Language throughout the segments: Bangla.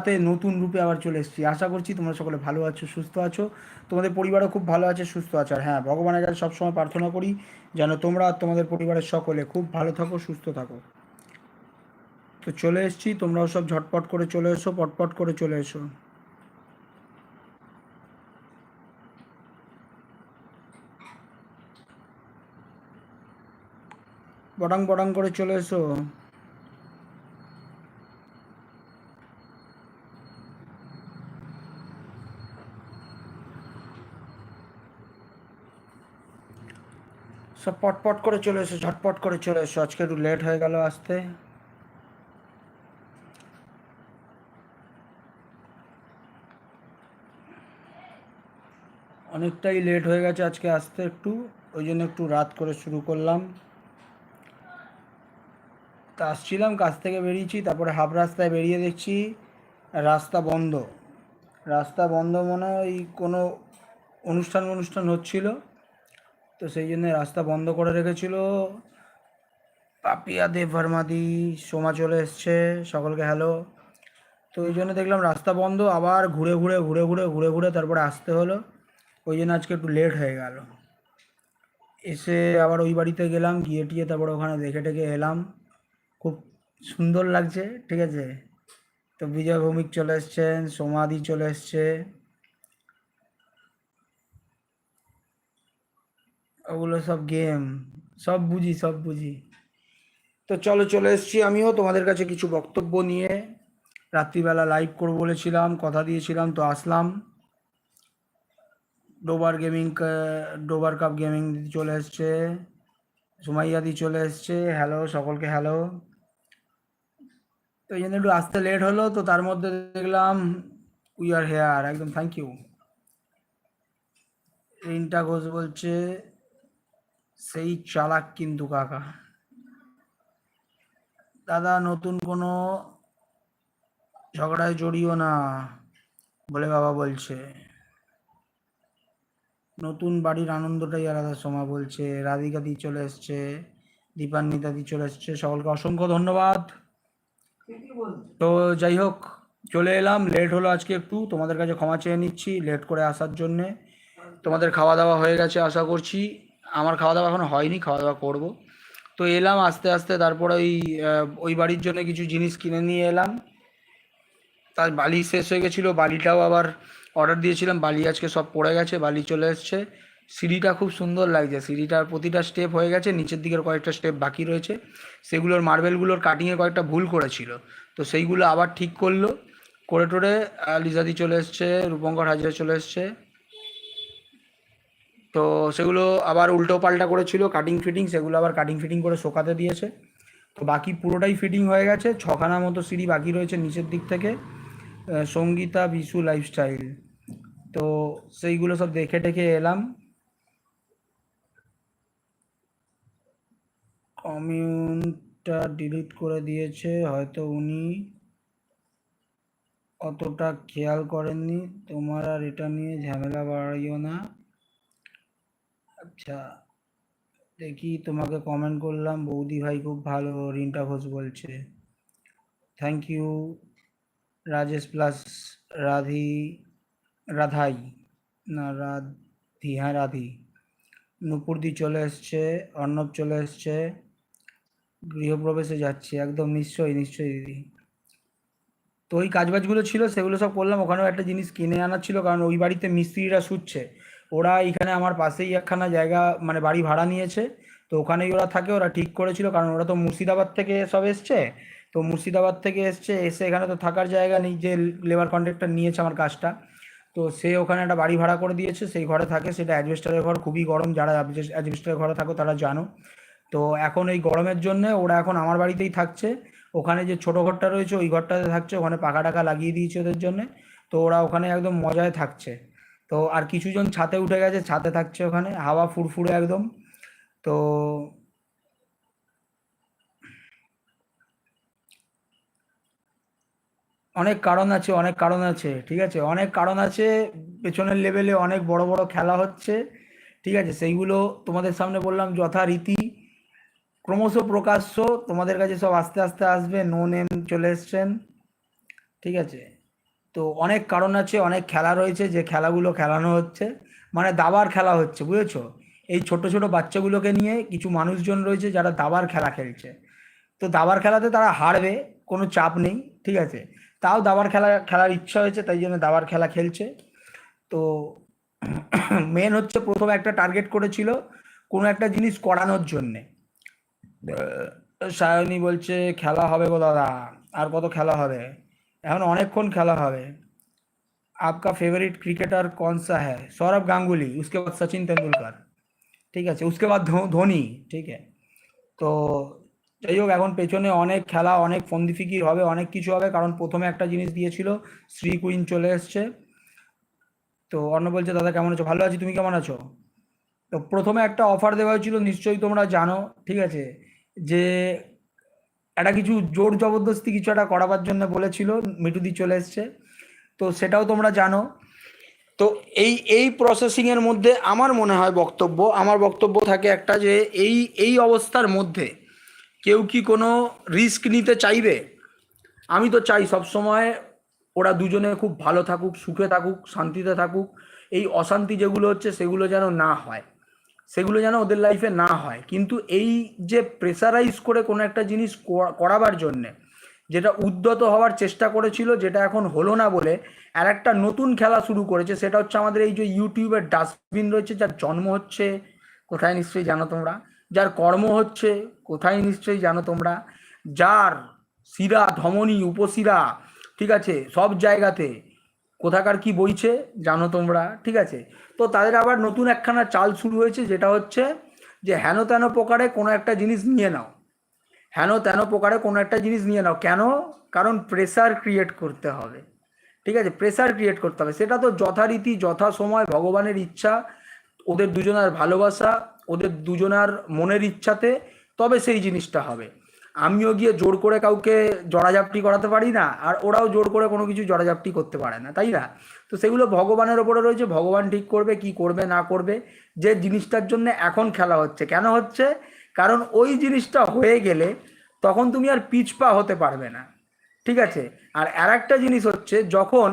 সাথে নতুন রূপে আবার চলে এসেছি। আশা করছি তোমরা সকলে ভালো আছো, সুস্থ আছো। তোমাদের পরিবারও খুব ভালো আছে, সুস্থ আছে। আর হ্যাঁ ভগবানের কাছে সবসময় প্রার্থনা করি যেন তোমরা তোমাদের পরিবারের সকলে খুব ভালো থাকো, সুস্থ থাকো। তো চলে এসেছি, তোমরাও সব ঝটপট করে চলে এসো, পটপট করে চলে এসো। বটাং বটাং করে চলে এসো। সব পটপট করে চলে এসো, ঝটপট করে চলে এসো। আজকে একটু লেট হয়ে গেল আসতে। অনেকটাই লেট হয়ে গেছে আজকে আসতে একটু, ওই জন্য একটু রাত করে শুরু করলাম। তা আসছিলাম কাজ থেকে বেরিয়েছি, তারপরে হাফ রাস্তায় বেরিয়ে দেখছি রাস্তা বন্ধ। রাস্তা বন্ধ মনে হয় কোনো অনুষ্ঠান অনুষ্ঠান হচ্ছিল। তো সেই জন্য রাস্তা বন্ধ করে রেখেছিল। পাপিয়া দেব ভার্মাদি, সোমা চলে এসছে, সকলকে হ্যালো তো ওই জন্য দেখলাম রাস্তা বন্ধ, আবার ঘুরে ঘুরে ঘুরে ঘুরে ঘুরে ঘুরে তারপরে আসতে হলো। ওই জন্য আজকে একটু লেট হয়ে গেল। এসে আবার ওই বাড়িতে গেলাম, গিয়ে টিয়ে তারপরে ওখানে দেখে টেকে এলাম। খুব সুন্দর লাগছে, ঠিক আছে? তো বিজয় ভৌমিক চলে এসছেন, সোমাদি চলে এসছে। ওগুলো সব গেম সব বুঝি সব বুঝি। তো চলো, চলে এসছি আমিও তোমাদের কাছে কিছু বক্তব্য নিয়ে। রাত্রিবেলা লাইভ করব বলেছিলাম, কথা দিয়েছিলাম, তো আসলাম। ডোবার গেমিং ডোবার কাপ গেমিং চলে এসছে সুমাইয়াদি চলে এসছে হ্যালো সকলকে হ্যালো তো এই জন্য একটু আসতে লেট হলো, তো তার মধ্যে দেখলাম উই আর হেয়ার একদম থ্যাংক ইউ রিন্টা ঘোষ বলছে সেই চালাক কিন্তু কাকা। দাদা, নতুন কোনো ঝগড়ায় জড়িও না, বলে বাবা বলছে। নতুন বাড়ির আনন্দটাই আলাদা সময় বলছে। রাধিকা দি চলে এসছে, দীপান্বিতা দি চলে এসছে, সকলকে অসংখ্য ধন্যবাদ। তো যাই হোক, চলে এলাম লেট হলো আজকে একটু, তোমাদের কাছে ক্ষমা চেয়ে নিচ্ছি লেট করে আসার জন্যে। তোমাদের খাওয়া দাওয়া হয়ে গেছে, আশা করছি। আমার খাওয়া দাওয়া এখনও হয়নি খাওয়া দাওয়া করব। তো এলাম আস্তে আস্তে, তারপরে ওই ওই বাড়ির জন্য কিছু জিনিস কিনে নিয়ে এলাম। তার বালি শেষ হয়ে গেছিল, বালিটাও আবার অর্ডার দিয়েছিলাম, বালি আজকে সব পড়ে গেছে, বালি চলে এসছে। সিঁড়িটা খুব সুন্দর লাগছে সিঁড়িটার প্রতিটা স্টেপ হয়ে গেছে, নিচের দিকের কয়েকটা স্টেপ বাকি রয়েছে। সেগুলোর মার্বেলগুলোর কাটিংয়ে কয়েকটা ভুল করেছিল। তো সেইগুলো আবার ঠিক করল করে টোরে লিজাদি চলে এসছে, রূপঙ্কর হাজরা চলে এসছে। তো সেগুলো আবার উল্টো পাল্টা করেছিল কাটিং ফিটিং সেগুলো আবার কাটিং ফিটিং করে শোকাতে দিয়েছে। তো বাকি পুরোটাই ফিটিং হয়ে গেছে, ছখানা মতো সিঁড়ি বাকি রয়েছে নিচের দিক থেকে সঙ্গীতা বিশু লাইফস্টাইল তো সেইগুলো সব দেখে টেখে এলাম। কমিউনটা ডিলিট করে দিয়েছে, হয়তো উনি অতটা খেয়াল করেননি। তোমার আর এটা নিয়ে ঝামেলা বাড়াইও না। আচ্ছা দেখি তোমাকে কমেন্ট করলাম, বৌদি ভাই খুব ভালো, রিন্টা ঘোষ বলছে। Thank you Rajesh plus Radhi, Radhai, না রাধি হ্যাঁ রাধি। নুপুরদি চলে এসছে, অর্ণব চলে এসছে, গৃহপ্রবেশে যাচ্ছি, একদম নিশ্চয়ই নিশ্চয়ই দিদি। তো ওই কাজবাজগুলো ছিল, সেগুলো সব করলাম, ওখানেও একটা জিনিস কিনে আনার ছিল, কারণ ওই বাড়িতে মিস্ত্রিরা শুচ্ছে। ওরা এখানে আমার পাশেই একখানা জায়গা মানে বাড়ি ভাড়া নিয়েছে। তো ওখানেই ওরা থাকে, ওরা ঠিক করেছিল, কারণ ওরা তো মুর্শিদাবাদ থেকে সব এসছে। তো মুর্শিদাবাদ থেকে এসছে, এসে এখানে তো থাকার জায়গা নেই, যে লেবার কন্ট্রাক্টর নিয়েছে আমার কাজটা। তো সে ওখানে একটা বাড়ি ভাড়া করে দিয়েছে, সেই ঘরে থাকে, সেটা অ্যাডভেস্টারের ঘর, খুবই গরম, যারা অ্যাডভেস্টারের ঘরে থাকো তারা জানো। তো এখন এই গরমের জন্য ওরা এখন আমার বাড়িতেই থাকছে। ওখানে যে ছোটো ঘরটা রয়েছে, ওই ঘরটাতে থাকছে, ওখানে পাকা টাকা লাগিয়ে দিয়েছে ওদের জন্য। তো ওরা ওখানে একদম মজায় থাকছে। তো আর কিছুজন ছাতে উঠে গেছে, ছাতে থাকছে ওখানে, হাওয়া ফুরফুরে একদম। তো অনেক কারণ আছে, অনেক কারণ আছে, ঠিক আছে? অনেক কারণ আছে, পেছনের লেভেলে অনেক বড় বড় খেলা হচ্ছে, ঠিক আছে? সেইগুলো তোমাদের সামনে বললাম যথারীতি। ক্রমশ প্রকাশ্য তোমাদের কাছে সব আস্তে আস্তে আসবে নো নেম চলে এসছেন, ঠিক আছে? তো অনেক কারণ আছে, অনেক খেলা রয়েছে যে খেলাগুলো খেলানো হচ্ছে। মানে দাবার খেলা হচ্ছে, বুঝেছ? এই ছোট ছোট বাচ্চাগুলোকে নিয়ে কিছু মানুষজন রয়েছে যারা দাবার খেলা খেলছে। তো দাবার খেলাতে তারা হারবে, কোনো চাপ নেই, ঠিক আছে? তাও দাবার খেলা, খেলার ইচ্ছা হয়েছে, তাই জন্য দাবার খেলা খেলছে। তো মেন হচ্ছে প্রথমে একটা টার্গেট করেছিল কোনো একটা জিনিস করানোর জন্যে। সায়নী বলছে, খেলা হবে গো দাদা, আর কত খেলা হবে? এখন অনেকক্ষণ খেলা হবে आपका फेवरेट क्रिकेटर कौन सा है सौरभ गांगुली उसके बाद सचिन तेंदुलकर ঠিক আছে उसके बाद धो- ধোনি ঠিক আছে তো যাই হোক এখন পেছনে অনেক খেলা অনেক ফন্দি ফিকির হবে অনেক কিছু হবে কারণ প্রথমে একটা জিনিস দিয়েছিল শ্রী কুইন চলে এসছে তো অন্য বলছে দাদা কেমন আছো ভালো আছি তুমি কেমন আছো তো প্রথমে একটা অফার দেওয়া হয়েছিল নিশ্চয়ই তোমরা জানো ঠিক আছে যে একটা কিছু জোর জবরদস্তি কিছু একটা করাবার জন্য বলেছিল মিটুদি চলে এসছে। তো সেটাও তোমরা জানো। তো এই এই প্রসেসিংয়ের মধ্যে আমার মনে হয় বক্তব্য, আমার বক্তব্য থাকে একটা যে এই এই অবস্থার মধ্যে কেউ কি কোনো রিস্ক নিতে চাইবে? আমি তো চাই সবসময় ওরা দুজনে খুব ভালো থাকুক, সুখে থাকুক, শান্তিতে থাকুক। এই অশান্তি যেগুলো হচ্ছে সেগুলো যেন না হয়। সেগুলো যেন ওদের লাইফে না হয়। কিন্তু এই যে প্রেসারাইজ করে কোনো একটা জিনিস করাবার জন্যে, যেটা উদ্যত হওয়ার চেষ্টা করেছিল, যেটা এখন হলো না বলে, আর একটা নতুন খেলা শুরু করেছে, সেটা হচ্ছে আমাদের এই যে ইউটিউবের ডাস্টবিন রয়েছে, যার জন্ম হচ্ছে, কোথায় নিশ্চয়ই জানো তোমরা? যার কর্ম হচ্ছে, কোথায় নিশ্চয়ই জানো তোমরা? যার শিরা, ধমনী, উপশিরা, ঠিক আছে, সব জায়গাতে কোথাকার কি বইছে জানো তোমরা? ঠিক আছে? তো তাদের আবার নতুন একখানা চাল শুরু হয়েছে, যেটা হচ্ছে যে হেন তেন প্রকারে কোনো একটা জিনিস নিয়ে নাও। হেন তেন প্রকারে কোনো একটা জিনিস নিয়ে নাও। কেন? কারণ প্রেসার ক্রিয়েট করতে হবে। ঠিক আছে? প্রেসার ক্রিয়েট করতে হবে। সেটা তো যথারীতি যথা সময় ভগবানের ইচ্ছা, ওদের দুজনার ভালোবাসা, ওদের দুজনার মনের ইচ্ছাতে, তবে সেই জিনিসটা হবে। আমিও গিয়ে জোর করে কাউকে জড়াজাপটি করাতে পারি না, আর ওরাও জোর করে কোনো কিছু জড়াজাপটি করতে পারে না, তাই না? তো সেগুলো ভগবানের ওপরে রয়েছে, ভগবান ঠিক করবে, কি করবে, না করবে, যে জিনিসটার জন্য এখন খেলা হচ্ছে। কেন হচ্ছে? কারণ ওই জিনিসটা হয়ে গেলে তখন তুমি আর পিছপা হতে পারবে না, ঠিক আছে? আর আর একটা জিনিস হচ্ছে, যখন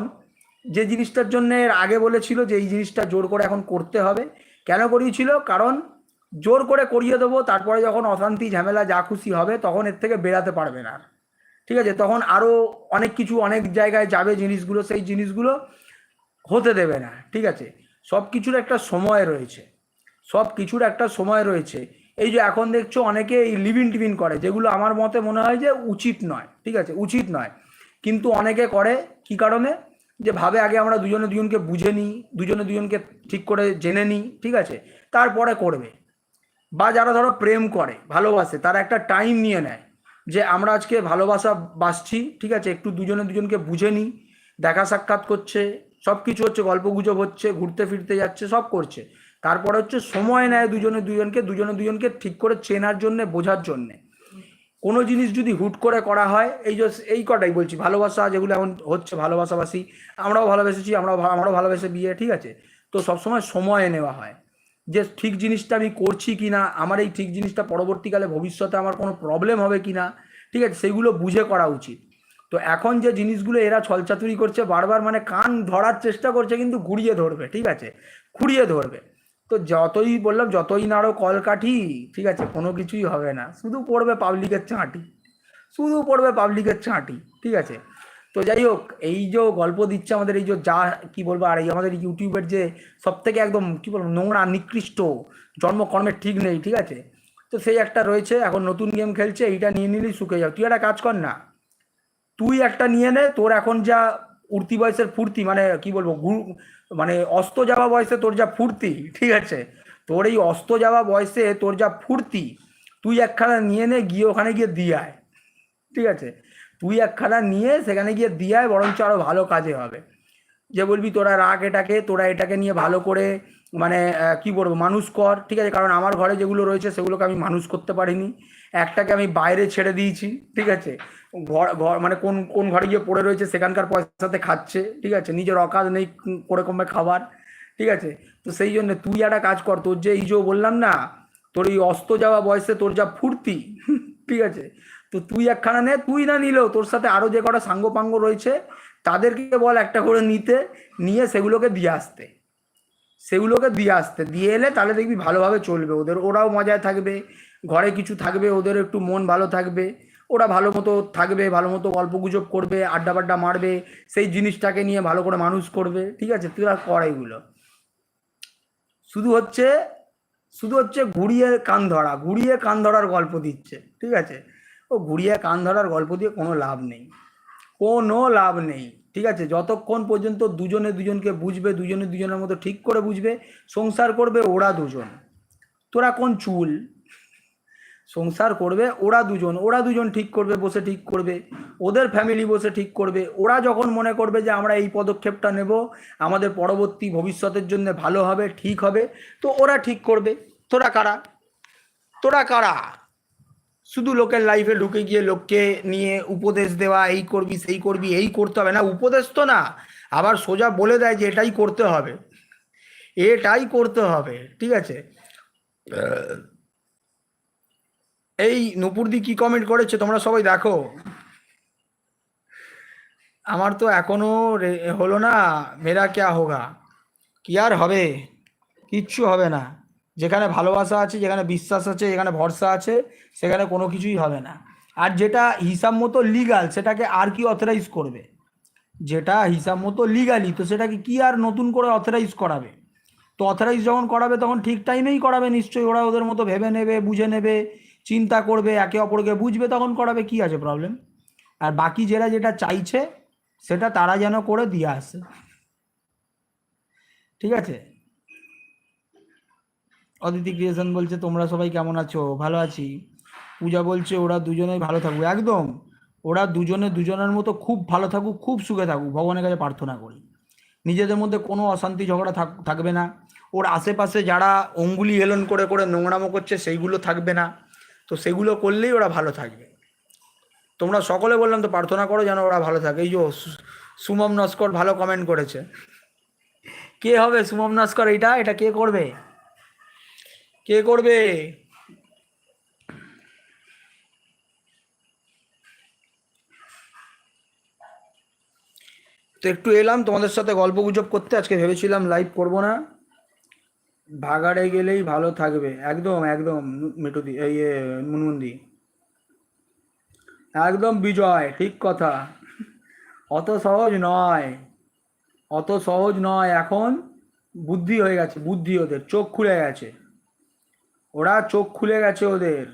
যে জিনিসটার জন্য এর আগে বলেছিল যে এই জিনিসটা জোর করে এখন করতে হবে, কেন করিয়েছিল? কারণ জোর করে করিয়ে দেবো, তারপরে যখন অশান্তি, ঝামেলা, যা খুশি হবে, তখন এর থেকে বেরাতে পারবে না। ঠিক আছে? তখন আরও অনেক কিছু, অনেক জায়গায় যাবে জিনিসগুলো, সেই জিনিসগুলো হতে দেবে না। ঠিক আছে? সব কিছুর একটা সময় রয়েছে। সব কিছুর একটা সময় রয়েছে। এই যে এখন দেখছ, অনেকে এই লিভিন টিভিন করে, যেগুলো আমার মতে মনে হয় যে উচিত নয়। ঠিক আছে? উচিত নয়। কিন্তু অনেকে করে, কি কারণে? যে ভাবে আগে আমরা দুজনে দুজনকে বুঝে নিই, দুজনে দুজনকে ঠিক করে জেনে নিই, ঠিক আছে? তারপরে করবে। বা যারা ধরো প্রেম করে, ভালোবাসে, তারা একটা টাইম নিয়ে নেয় যে আমরা আজকে ভালোবাসা বাসছি, ঠিক আছে? একটু দুজনে দুজনকে বুঝে নিই, দেখা সাক্ষাৎ করছে সব কিছু হচ্ছে, গল্প গুজব হচ্ছে, ঘুরতে ফিরতে যাচ্ছে, সব করছে। তারপরে হচ্ছে সময় নেয় দুজনে দুজনকে দুজনে দুজনকে ঠিক করে চেনার জন্যে, বোঝার জন্যে। কোনো জিনিস যদি হুট করে করা হয়, এই যে এই কটাই বলছি, ভালোবাসা যেগুলো এখন হচ্ছে, ভালোবাসাবাসি, আমরাও ভালোবেসেছি, আমরাও আমরাও ভালোবেসে বিয়ে, ঠিক আছে? তো সবসময় সময় নেওয়া হয়। যে ঠিক জিনিসটা আমি করছি কি না, আমার এই ঠিক জিনিসটা পরবর্তীকালে ভবিষ্যতে আমার কোনো প্রবলেম হবে কি না, ঠিক আছে সেগুলো বুঝে করা উচিত। তো এখন যে জিনিসগুলো এরা ছলচাতুরি করছে, বারবার মানে কান ধরার চেষ্টা করছে, কিন্তু ঘুরিয়ে ধরবে, ঠিক আছে, ঘুরিয়ে ধরবে। তো যতই বললাম, যতই নাড়ো কলকাঠি ঠিক আছে, কোনো কিছুই হবে না। শুধু পড়বে পাবলিকের চাঁটি, শুধু পড়বে পাবলিকের চাঁটি, ঠিক আছে। তো যাই হোক, এই যে গল্প দিচ্ছে আমাদের, এই যে যা কি বলব, আর এই আমাদের ইউটিউবের যে সব থেকে একদম কি বলব, নোংরা, নিকৃষ্ট, জন্মকর্মের ঠিক নেই, ঠিক আছে? তো সেই একটা রয়েছে, এখন নতুন গেম খেলছে, এইটা নিয়ে নিলেই শুকে যাও। তুই একটা কাজ কর না, তুই একটা নিয়ে নে, তোর এখন যা উঠতি বয়সের ফুর্তি মানে কি বলব মানে অস্ত যাওয়া বয়সে তোর যা ফুর্তি, ঠিক আছে? তোর এই অস্ত যাওয়া বয়সে তোর যা ফুর্তি, তুই একখানা নিয়ে নে, গিয়ে ওখানে গিয়ে দিয়ে আয়, ঠিক আছে? তুই একখানা নিয়ে সেখানে গিয়ে দিয়ে আয় বরঞ্চ আরও ভালো কাজে হবে। যে বলবি তোরা রাখ এটাকে তোরা এটাকে নিয়ে ভালো করে মানে কি বলব মানুষ কর। ঠিক আছে কারণ আমার ঘরে যেগুলো রয়েছে সেগুলোকে আমি মানুষ করতে পারিনি। একটাকে আমি বাইরে ছেড়ে দিয়েছি ঠিক আছে। ঘর ঘর মানে কোন কোন ঘরে গিয়ে পড়ে রয়েছে সেখানকার পয়সাতে খাচ্ছে ঠিক আছে। নিজের অকাজ নেই উম, করে কমে খাবার ঠিক আছে। তো সেই জন্য তুই একটা কাজ কর তোর যে এই যে বললাম না তোর এই অস্ত যাওয়া বয়সে তোর যা ফুর্তি ঠিক আছে। তো তুই একখানা নে, তুই না নিলেও তোর সাথে আরও যে কটা সাঙ্গ পাঙ্গ রয়েছে, তাদেরকে বল একটা করে নিতে, নিয়ে সেগুলোকে দিয়ে আসতে। সেগুলোকে দিয়ে আসতে। দিয়ে এলে তাহলে দেখবি ভালোভাবে চলবে। ওদের, ওরাও মজায় থাকবে। ঘরে কিছু থাকবে, ওদের একটু মন ভালো থাকবে। ওরা ভালো মতো থাকবে, ভালো মতো গল্প গুজব করবে, আড্ডা বাড্ডা মারবে, সেই জিনিসটাকে নিয়ে ভালো করে মানুষ করবে। ঠিক আছে? তুই আর কর এগুলো। শুধু হচ্ছে শুধু হচ্ছে ঘুরিয়ে কান ধরা, ঘুরিয়ে কান ধরার গল্প দিচ্ছে। ঠিক আছে? ও ঘুরিয়ে কান ধরার গল্প দিয়ে কোনো লাভ নেই। কোনো লাভ নেই, ঠিক আছে? যতক্ষণ পর্যন্ত দুজনে দুজনকে বুঝবে, দুজনে দুজনের মতো ঠিক করে বুঝবে, সংসার করবে ওরা দুজন। তোরা কোন চুল? সংসার করবে ওরা দুজন। ওরা দুজন ঠিক করবে, বসে ঠিক করবে। ওদের ফ্যামিলি বসে ঠিক করবে। ওরা যখন মনে করবে যে আমরা এই পদক্ষেপটা নেব, আমাদের পরবর্তী ভবিষ্যতের জন্য ভালো হবে, ঠিক হবে, তো ওরা ঠিক করবে। তোরা কারা? তোরা কারা? শুধু লোকের লাইফে ঢুকে গিয়ে লোককে নিয়ে উপদেশ দেওয়া, এই করবি, সেই করবি, এই করতে হবে না। উপদেশ তো না, আবার সোজা বলে দেয় যে এটাই করতে হবে। এটাই করতে হবে, ঠিক আছে? এই নুপুরদি কি কমেন্ট করেছে? তোমরা সবাই দেখো। আমার তো এখনও হলো না, মেরা ক্যা হোগা? কি আর হবে? কিচ্ছু হবে না। যেখানে ভালোবাসা আছে, যেখানে বিশ্বাস আছে, যেখানে ভরসা আছে, সেখানে কোনো কিছুই হবে না। আর যেটা হিসাব মতো লিগাল সেটাকে আর কি অথরাইজ করবে? যেটা হিসাব মতো লিগালি তো সেটাকে কি আর নতুন করে অথরাইজ করাবে? তো অথরাইজ যখন করাবে, তখন ঠিক টাইমেই করাবে নিশ্চয়ই। ওরা ওদের মতো ভেবে নেবে, বুঝে নেবে, চিন্তা করবে, একে অপরকে বুঝবে, তখন করাবে কি আছে প্রবলেম আর বাকি যারা যেটা চাইছে, সেটা তারা যেন করে দিয়ে আসে। ঠিক আছে? অদিতি ক্রিয়েশন বলছে, তোমরা সবাই কেমন আছো? ভালো আছি। পূজা বলছে, ওরা দুজনেই ভালো থাকুক। একদম। ওরা দুজনে দুজনের মতো খুব ভালো থাকুক, খুব সুখে থাকুক, ভগবানের কাছে প্রার্থনা করি। নিজেদের মধ্যে কোনো অশান্তি ঝগড়া থাক- থাকবে না। ওর আশেপাশে যারা অঙ্গুলি হেলন করে করে নোংরামো করছে, সেইগুলো থাকবে না। তো সেগুলো করলেই ওরা ভালো থাকবে। তোমরা সকলে বললাম তো, প্রার্থনা করো যেন ওরা ভালো থাকে। এই যে সুমম নস্কর ভালো কমেন্ট করেছে। কে হবে সুমম নস্কর? এটা এটা কে করবে? কে করবে? তো একটু এলাম তোমাদের সাথে গল্প গুজব করতে। আজকে ভেবেছিলাম লাইভ করব না। ভাগাড়ে গেলেই ভালো থাকবে। একদম একদম মিটুদি এ, মুনমুন্দি একদম বিজয় ঠিক কথা। অত সহজ নয়। অত সহজ নয়। এখন বুদ্ধি হয়ে গেছে বুদ্ধি ওদের। চোখ খুলে গেছে। ওরা চোখ খুলে গেছে ওদের।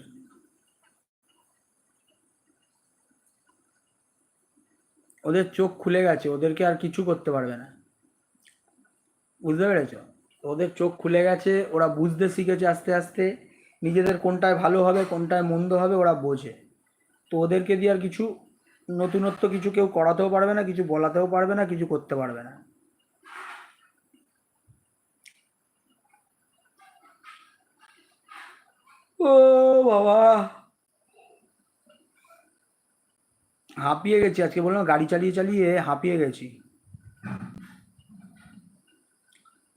ওদের চোখ খুলে গেছে, ওদেরকে আর কিছু করতে পারবে না। বুঝতে পেরেছ? ওদের চোখ খুলে গেছে, ওরা বুঝতে শিখেছে আস্তে আস্তে, নিজেদের কোনটায় ভালো হবে, কোনটায় মন্দ হবে ওরা বোঝে। তো ওদেরকে দিয়ে আর কিছু নতুনত্ব কিছু কেউ করাতেও পারবে না, কিছু বলাতেও পারবে না, কিছু করতে পারবে না। ও বাবা। হাঁপিয়ে গেছি, আজকে বললাম গাড়ি চালিয়ে চালিয়ে হাঁপিয়ে গেছি।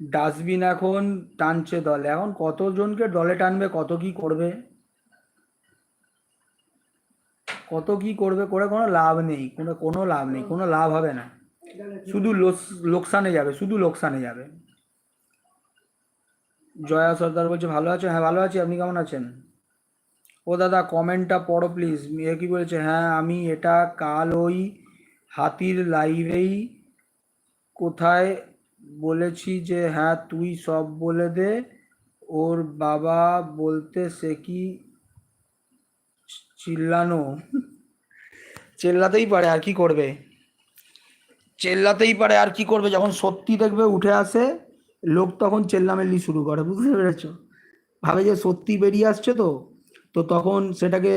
ডাস্টবিন এখন টানছে দলে। এখন কতজনকে দলে টানবে, কত কি করবে? কত কি করবে, করে কোনো লাভ নেই, কোনো কোনো লাভ নেই, কোনো লাভ হবে না। শুধু লোকসানে যাবে, শুধু লোকসানে যাবে। জয়া সর্দার বলছে, ভালো আছো? হ্যাঁ ভালো আছি। আপনি কেমন আছেন? ও দাদা কমেন্টটা পড়ো প্লিজ এ কি বলেছে? হ্যাঁ আমি এটা কাল ওই হাতির লাইভেই কোথায় বলেছি যে হ্যাঁ তুই সব বলে দে। ওর বাবা বলতে সে কি চিল্লানো? চেল্লাতেই পারে আর কি করবে। চেল্লাতেই পারে আর কি করবে যখন সত্যি দেখবে উঠে আসে লোক তখন চেল্লামেল্লি শুরু করে, বুঝতে পেরেছ? ভাবে যে সত্যি বেরিয়ে আসছে তো তো তখন সেটাকে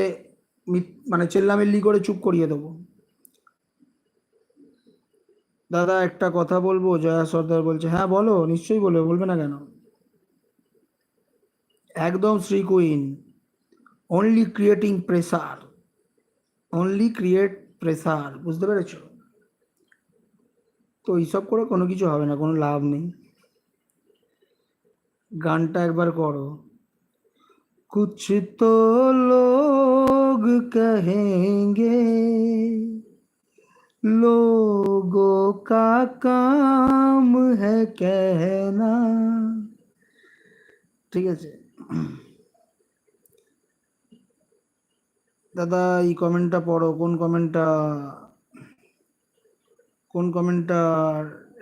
মানে চেল্লামেল্লি করে চুপ করিয়ে দেবো। দাদা, একটা কথা বলব? জয়া সর্দার বলছে হ্যাঁ বলো, নিশ্চয়ই বলবে বলবে না কেন? একদম Shri queen only creating pressure only create pressure বুঝতে পেরেছ? তো এইসব করে কোনো কিছু হবে না, কোনো লাভ নেই। গানটা একবার করো। কুছ তো লোগ কহেঙ্গে, লোগো কা কাম হ্যাঁ কেহনা? ঠিক আছে। দাদা, এই কমেন্টটা পড়ো। কোন কমেন্টটা? কোন কমেন্টটা?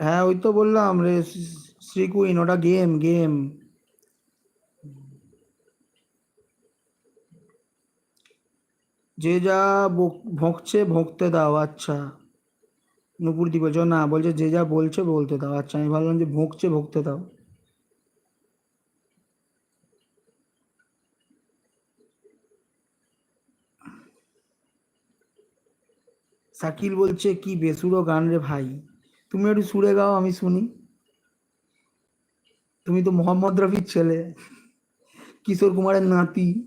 হ্যাঁ ওই তো বললাম রে শ্রী কুইন ওটা গেম গেম যে যা ভোঁকছে, ভোঁকতে দাও আচ্ছা। নুপুরদি বলছো না, বলছে যে যা বলছে, বলতে দাও। আচ্ছা আমি ভাবলাম যে ভোঁকছে, ভোঁকতে দাও। শাকিল বলছে, কি বেসুরো গান রে ভাই। তুমি একটু সুরে গাও, আমি শুনি। তুমি তো মোহাম্মদ রফির ছেলে, কিশোর কুমারের নাতি।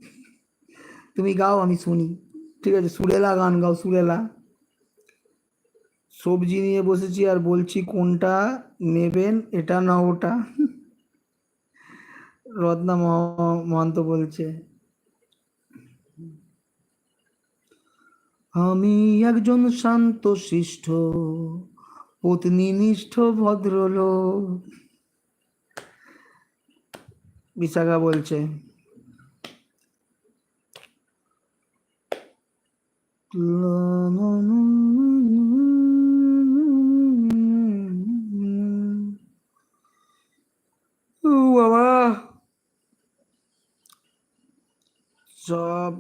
তুমি গাও, আমি শুনি। ঠিক আছে, সুরেলা গান গাও, সুরেলা। সবজি নিয়ে বসেছি আর বলছি, কোনটা নেবেন, এটা না ওটা? রত্না মহ- মহান্ত বলছে, আমি একজন শান্ত শিষ্ট পত্নী নিষ্ঠ ভদ্রলোক। বিশাখা বলছে। সব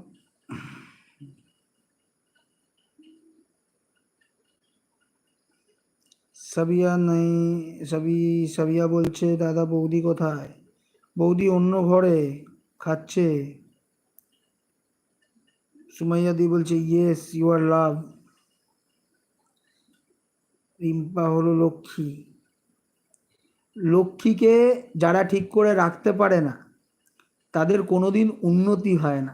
সাবিয়া নেই সাবি সাবিয়া বলছে দাদা বৌদি কোথায়? বৌদি অন্য ঘরে খাচ্ছে। সুমাইয়া দি বলছে yes you are love Rimpa হলো লক্ষ্মী। লক্ষ্মীকে যারা ঠিক করে রাখতে পারে না, তাদের কোনোদিন উন্নতি হয় না।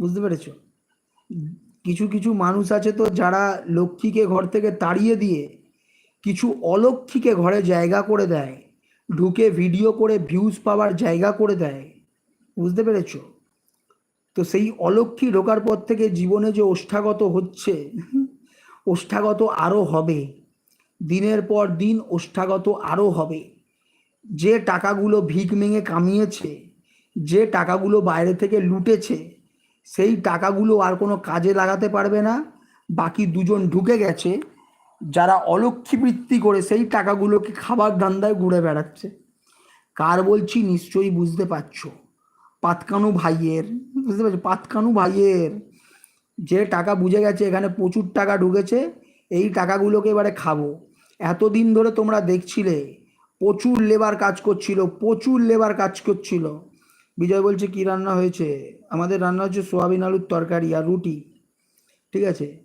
বুঝতে পেরেছ? কিছু কিছু মানুষ আছে তো যারা লক্ষ্মীকে ঘর থেকে তাড়িয়ে দিয়ে কিছু অলক্ষ্মীকে ঘরে জায়গা করে দেয়। ঢুকে ভিডিও করে ভিউজ পাওয়ার জায়গা করে দেয়। বুঝতে পেরেছ? তো সেই অলক্ষ্মী ঢোকার পর থেকে জীবনে যে ওষ্ঠাগত হচ্ছে, ওষ্ঠাগত আরও হবে। দিনের পর দিন ওষ্ঠাগত আরও হবে। যে টাকাগুলো ভিক মেঙে কামিয়েছে, যে টাকাগুলো বাইরে থেকে লুটেছে, সেই টাকাগুলো আর কোনো কাজে লাগাতে পারবে না। বাকি দুজন ঢুকে গেছে যারা অলক্ষীবৃত্তি করে সেই টাকাগুলোকে খাবার ধান্দায় ঘুরে বেড়াচ্ছে। কার বলছি নিশ্চয়ই বুঝতে পারছ। পাতকানু ভাইয়ের, বুঝতে পারছ? পাতকানু ভাইয়ের যে টাকা বুঝে গেছে, এখানে প্রচুর টাকা ঢুকেছে, এই টাকাগুলোকে এবারে খাব। এতদিন ধরে তোমরা দেখছিলে, প্রচুর লেবার কাজ করছিল, প্রচুর লেবার কাজ করছিল। বিজয় বলছে, কি রান্না হয়েছে? আমাদের রান্না হচ্ছে সোয়াবিন আলুর তরকারি আর রুটি। ঠিক আছে?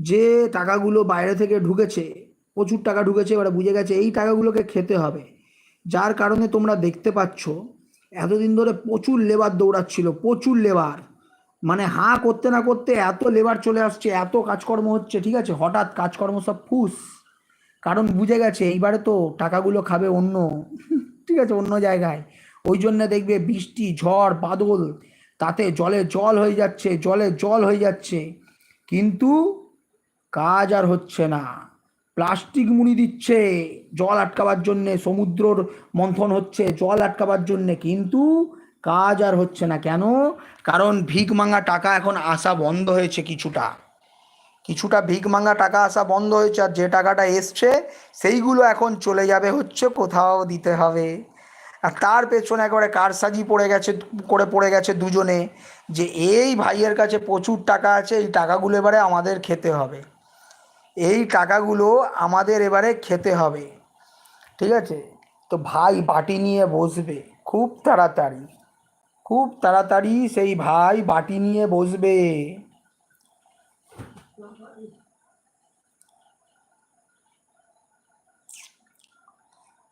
যে টাকাগুলো বাইরে থেকে ঢুকেছে, প্রচুর টাকা ঢুকেছে, এবারে বুঝে গেছে এই টাকাগুলোকে খেতে হবে। যার কারণে তোমরা দেখতে পাচ্ছ, এতদিন ধরে প্রচুর লেবার দৌড়াচ্ছিল, প্রচুর লেবার মানে হাঁ করতে না করতে এত লেবার চলে আসছে, এত কাজকর্ম হচ্ছে, ঠিক আছে? হঠাৎ কাজকর্ম সব ফুস। কারণ বুঝে গেছে, এইবারে তো টাকাগুলো খাবে অন্য, ঠিক আছে, অন্য জায়গায়। ওই জন্য দেখবে বৃষ্টি, ঝড়, বাদল, তাতে জলে জল হয়ে যাচ্ছে, জলে জল হয়ে যাচ্ছে। কিন্তু কাজ আর হচ্ছে না। প্লাস্টিক মুড়ি দিচ্ছে, জল আটকাবার জন্যে সমুদ্রর মন্থন হচ্ছে, জল আটকাবার জন্যে। কিন্তু কাজ আর হচ্ছে না কেন? কারণ ভিক মাঙা টাকা এখন আসা বন্ধ হয়েছে কিছুটা। কিছুটা ভিক মাঙা টাকা আসা বন্ধ হয়েছে আর যে টাকাটা এসছে, সেইগুলো এখন চলে যাবে হচ্ছে কোথাও দিতে হবে। আর তার পেছনে একবারে কারসাজি পড়ে গেছে, করে পড়ে গেছে দুজনে যে, এই ভাইয়ের কাছে প্রচুর টাকা আছে, এই টাকাগুলো এবারে আমাদের খেতে হবে। এই টাকাগুলো আমাদের এবারে খেতে হবে। ঠিক আছে? তো ভাই বাটি নিয়ে বসবে। খুব তাড়াতাড়ি। খুব তাড়াতাড়ি সেই ভাই বাটি নিয়ে বসবে।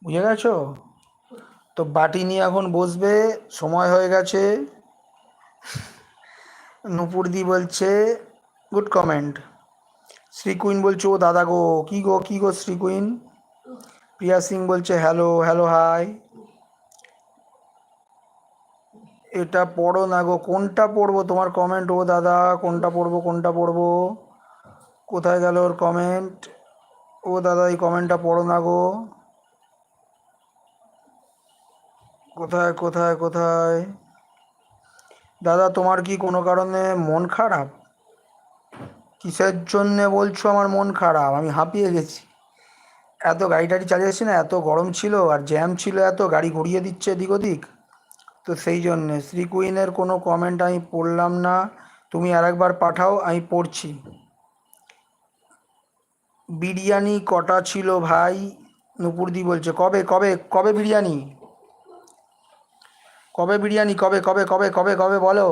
বুঝে গেছো? তো বাটি নিয়ে এখন বসবে। সময় হয়ে গেছে। নুপুরদি বলছে, গুড কমেন্ট। শ্রী কুইন বলছে, ও দাদা গো, কি গো কি গো শ্রী কুইন? প্রিয়া সিং বলছে, হ্যালো হ্যালো, হাই। এটা পড়ো না গো, কোনটা পড়ব তোমার কমেন্ট ও দাদা? কোনটা পড়ব কোনটা পড়ব? কোথায় গেল ওর কমেন্ট ও দাদা, এই কমেন্টটা পড়ো না গো। কোথায় কোথায় কোথায়? দাদা, তোমার কি কোনো কারণে মন খারাপ? কিসের জন্যে বলছো? আমার মন খারাপ, আমি হাঁপিয়ে গেছি। এত গাড়ি টাড়ি চালিয়েছি না, এত গরম ছিল আর জ্যাম ছিল এত, গাড়ি ঘুরিয়ে দিচ্ছে এদিক ওদিক। তো সেই জন্যে শ্রী কুইনের কোনো কমেন্ট আমি পড়লাম না, তুমি আরেকবার পাঠাও, আমি পড়ছি। বিরিয়ানি কটা ছিল ভাই? নুপুরদি বলছে, কবে কবে কবে বিরিয়ানি? কবে বিরিয়ানি? কবে কবে কবে কবে কবে বলো।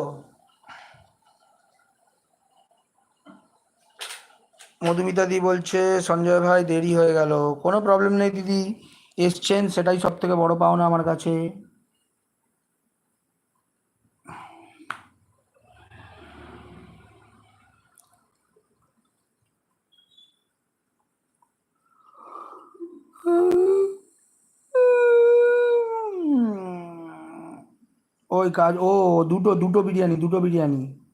মধুমিতা দি বলছে, সঞ্জয় ভাই, দেরি হয়ে গেল। কোনো প্রবলেম নেই দিদি। এসছেন, সেটাই সব থেকে বড় পাওনা আমার কাছে। ওই কাজ, ও, দুটো দুটো বিরিয়ানি দুটো বিরিয়ানি।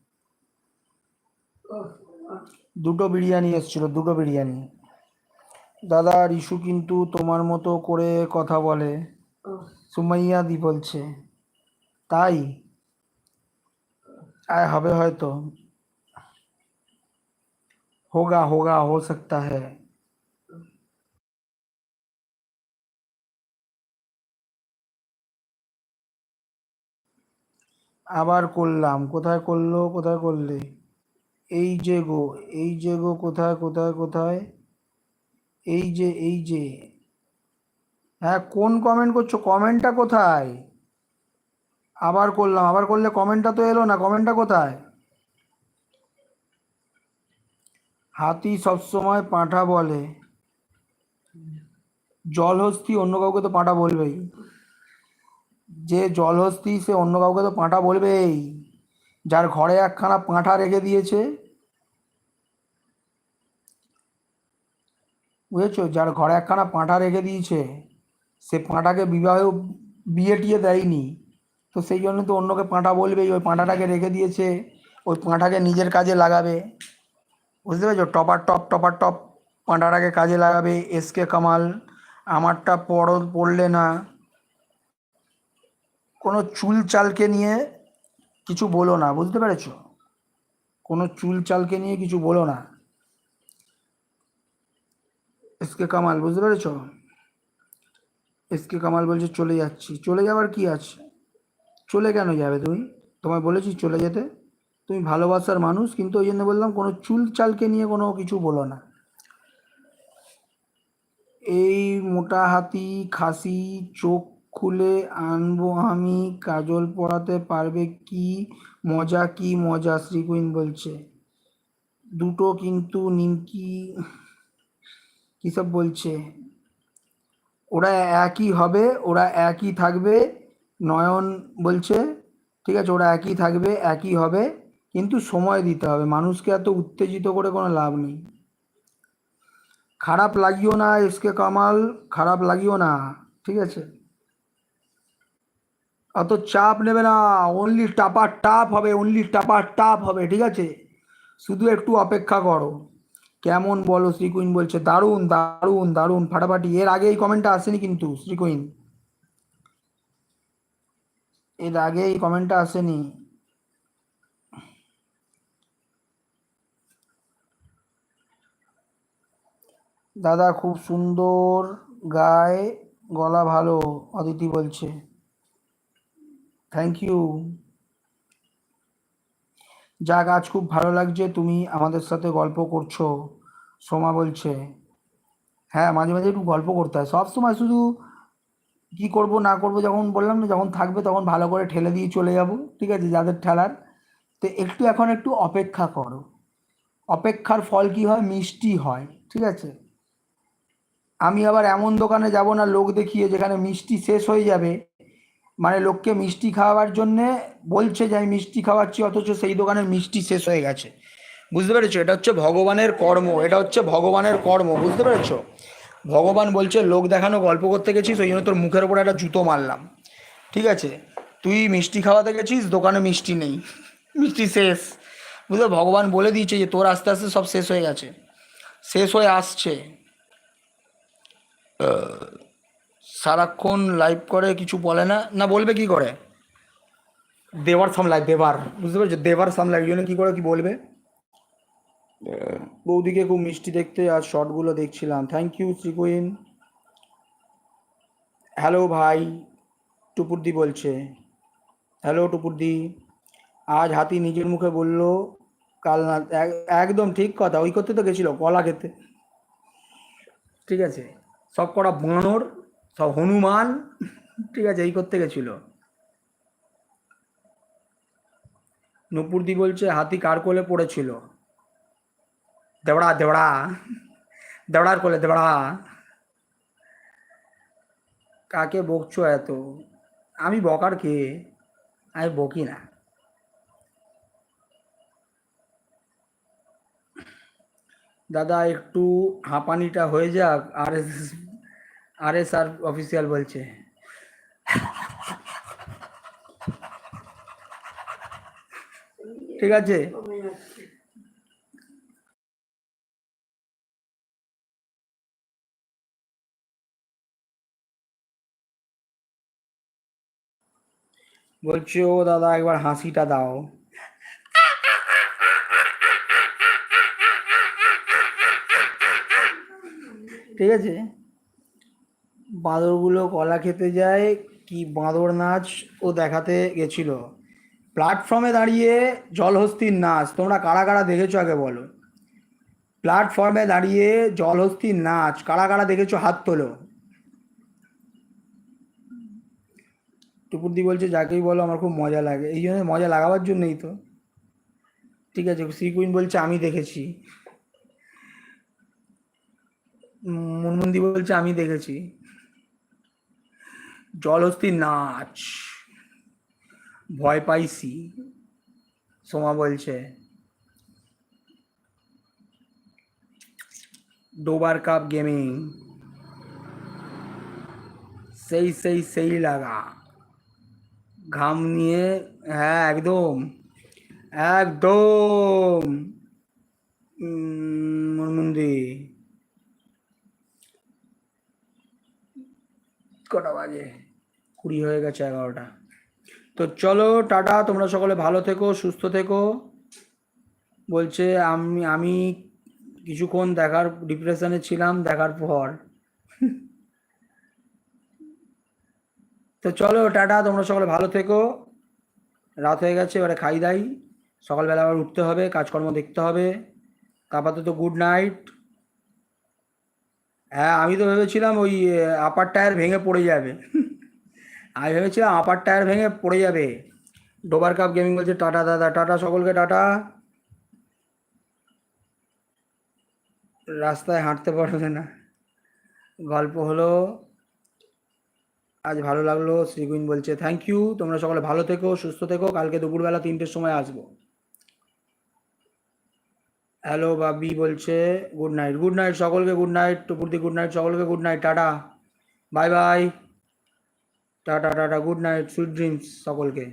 দুটো বিরিয়ানি এসেছিল, দুটো বিরিয়ানি। দাদা, রিশু কিন্তু তোমার মতো করে কথা বলে। সুমাইয়া দি বলছে, তাই? আয়, হবে হয়তো। হোগা হোগা, হো সকতা হ্যায় আবার করলাম। কোথায় করল, কোথায় করলে? এই যে গো, এই যে গো, কোথায় কোথায় কোথায়? এই যে এই যে। হ্যাঁ কোন কমেন্ট করছ? কমেন্টটা কোথায়? আবার করলাম, আবার করলে কমেন্টটা তো এলো না কমেন্টটা কোথায়? হাতি সবসময় পাঁঠা বলে। জলহস্তি অন্য কাউকে তো পাঁঠা বলবেই। যে জলহস্তি, সে অন্য কাউকে তো পাঁঠা বলবেই। যার ঘরে একখানা পাঁঠা রেখে দিয়েছে বুঝেছ? যার ঘরে একখানা পাঁঠা রেখে দিয়েছে, সে পাঁঠাকে বিবাহ বিয়ে টিয়ে দেয়নি। তো সেই জন্য তো অন্যকে পাঁঠা বলবেই, ওই পাঁঠাটাকে রেখে দিয়েছে, ওই পাঁঠাকে নিজের কাজে লাগাবে। বুঝতে পেরেছ? টপার টপ টপার টপ পাঁঠাটাকে কাজে লাগাবে। এসকে কামাল, আমারটা পড় পড়লে না। কোনো চুল চালকে নিয়ে কিছু বলো না, বুঝতে পেরেছ? কোনো চুল চালকে নিয়ে কিছু বলো না। এসকে কামাল, বুঝতে পেরেছ? এসকে কামাল বলছে, চলে যাচ্ছি। চলে যাবার কি আছে? চলে কেন যাবে তুমি? তোমায় বলেছি চলে যেতে। তুমি ভালোবাসার মানুষ, কিন্তু ওই জন্য বললাম, কোনো চুল চালকে নিয়ে কোনো কিছু বলো না। এই মোটা হাতি, খাসি, চোখ খুলে আনব আমি, কাজল পরাতে পারবে কি? মজা কি? মজা, শ্রী কুইন বলছে। দুটো কিন্তু নিমকি কিসব বলছে? ওরা একই হবে, ওরা একই থাকবে, নয়ন বলছে, ঠিক আছে, ওরা একই থাকবে, একই হবে, কিন্তু সময় দিতে হবে। মানুষকে এত উত্তেজিত করে কোনো লাভ নেই। খারাপ লাগিও না এসকে কামাল, খারাপ লাগিও না, ঠিক আছে? অত চাপ নেবে না অনলি টাপা টাপ হবে অনলি টাপা টাপ হবে, ঠিক আছে? শুধু একটু অপেক্ষা করো। কেমন বলো শ্রীকুইন বলছে, দারুণ দারুণ দারুণ, ফাটাফাটি। এর আগে এই কমেন্টটা আসেনি কিন্তু শ্রীকুইন এর আগে এই কমেন্টটা আসেনি। দাদা খুব সুন্দর গায়ে, গলা ভালো, অদিতি বলছে। থ্যাংক ইউ যাক, আজ খুব ভালো লাগছে, তুমি আমাদের সাথে গল্প করছ। সোমা বলছে হ্যাঁ মাঝে মাঝে একটু গল্প করতে হয়। সব সময় শুধু কি করব, না করব, যখন বললাম না, যখন থাকবে তখন ভালো করে ঠেলে দিয়ে চলে যাব, ঠিক আছে, যাদের ঠেলার। তো একটু এখন একটু অপেক্ষা করো। অপেক্ষার ফল কি হয়? মিষ্টি হয়, ঠিক আছে? আমি আবার এমন দোকানে যাব না, লোক দেখিয়ে, যেখানে মিষ্টি শেষ হয়ে যাবে। মানে লোককে মিষ্টি খাওয়াবার জন্যে বলছে যে, আমি মিষ্টি খাওয়াচ্ছি, অথচ সেই দোকানের মিষ্টি শেষ হয়ে গেছে। বুঝতে পেরেছ? এটা হচ্ছে ভগবানের কর্ম, এটা হচ্ছে ভগবানের কর্ম, বুঝতে পেরেছ? ভগবান বলছে, লোক দেখানো, গল্প করতে গেছিস, ওই জন্য তোর মুখের ওপর একটা জুতো মারলাম। ঠিক আছে? তুই মিষ্টি খাওয়াতে গেছিস, দোকানে মিষ্টি নেই। মিষ্টি শেষ। বুঝলে? ভগবান বলে দিয়েছে যে, তোর আস্তে আস্তে সব শেষ হয়ে গেছে। শেষ হয়ে আসছে। সারাক্ষণ লাইভ করে কিছু বলে না। না বলবে কি করে? দেওয়ার সামলায় দেবার বুঝতে পারছ? দেবার সামলায় ওই জন্য কী করে কি বলবে? বৌদিকে খুব মিষ্টি দেখতে আর শর্টগুলো দেখছিলাম। থ্যাংক ইউ শ্রীকুইন হ্যালো ভাই টুপুরদি বলছে। হ্যালো টুপুরদি। আজ হাতি নিজের মুখে বলল কাল না এক- একদম ঠিক কথা। ওই করতে তো গেছিল কলা খেতে। ঠিক আছে? সব কটা বানর সব হনুমান, ঠিক আছে, এই করতে গেছিল। নপুরদি বলছে, হাতি কার কোলে পড়েছিল? দেবড়া দেবড়া, দেবড়ার কোলে, দেবড়া। কাকে বকছো এত? আমি বকার কে? আমি বকি না। দাদা, একটু হাঁপানিটা হয়ে যাক, আর আর এস আর অফিসিয়াল বলছে। ঠিক আছে? বলছে, ও দাদা, একবার হাসিটা দাও। ঠিক আছে? বাঁদরগুলো কলা খেতে যায়, কি বাঁদর নাচ ও দেখাতে গেছিল। প্ল্যাটফর্মে দাঁড়িয়ে জলহস্তির নাচ, তোমরা কারা কারা দেখেছ আগে বলো? প্ল্যাটফর্মে দাঁড়িয়ে জলহস্তির নাচ, কারা কারা দেখেছ? হাত তোলো। টুকুরদি বলছে, যাকেই বলো, আমার খুব মজা লাগে। এই জন্য মজা লাগাবার জন্যই তো। ঠিক আছে, শ্রী কুইন বলছে, আমি দেখেছি। মুনমুন্দি বলছে, আমি দেখেছি। জলহস্তির নাচ। ভয় পাইছি। সোমা বলছে, ডোবার কাপ গেমিং। সেই সেই সেই লাগা। ঘাম নিয়ে হ্যাঁ একদম। একদম। মুনমুন্দি। কটা বাজে? কুড়ি হয়ে গেছে এগারোটা। তো চলো, টাটা, তোমরা সকলে ভালো থেকো, সুস্থ থেকো। বলছে, আমি আমি কিছুক্ষণ দেখার ডিপ্রেশনে ছিলাম, দেখার পর। তো চলো, টাটা, তোমরা সকলে ভালো থেকো। রাত হয়ে গেছে, এবারে খাই দাই। সকালবেলা আবার উঠতে হবে, কাজকর্ম দেখতে হবে। আপাতত গুড নাইট হ্যাঁ আমি তো ভেবেছিলাম ওই আপার টায়ার ভেঙে পড়ে যাবে। আমি ভেবেছিলাম আপার টায়ার ভেঙে পড়ে যাবে। ডোবার কাপ গেমিং বলছে, টাটা দাদা, টাটা সকলকে, টাটা। রাস্তায় হাঁটতে পারবে না। গল্প হলো, আজ ভালো লাগল শ্রীগুইন বলছে থ্যাংক ইউ তোমরা সকলে ভালো থেকো, সুস্থ থেকো, কালকে দুপুরবেলা তিনটের সময় আসব। হ্যালো বাবি বলছে গুড নাইট গুড নাইট সকলকে গুড নাইট টুপুরদি গুড নাইট সকলকে good night tata. Bye bye tata tata good night sweet dreams সকলকে।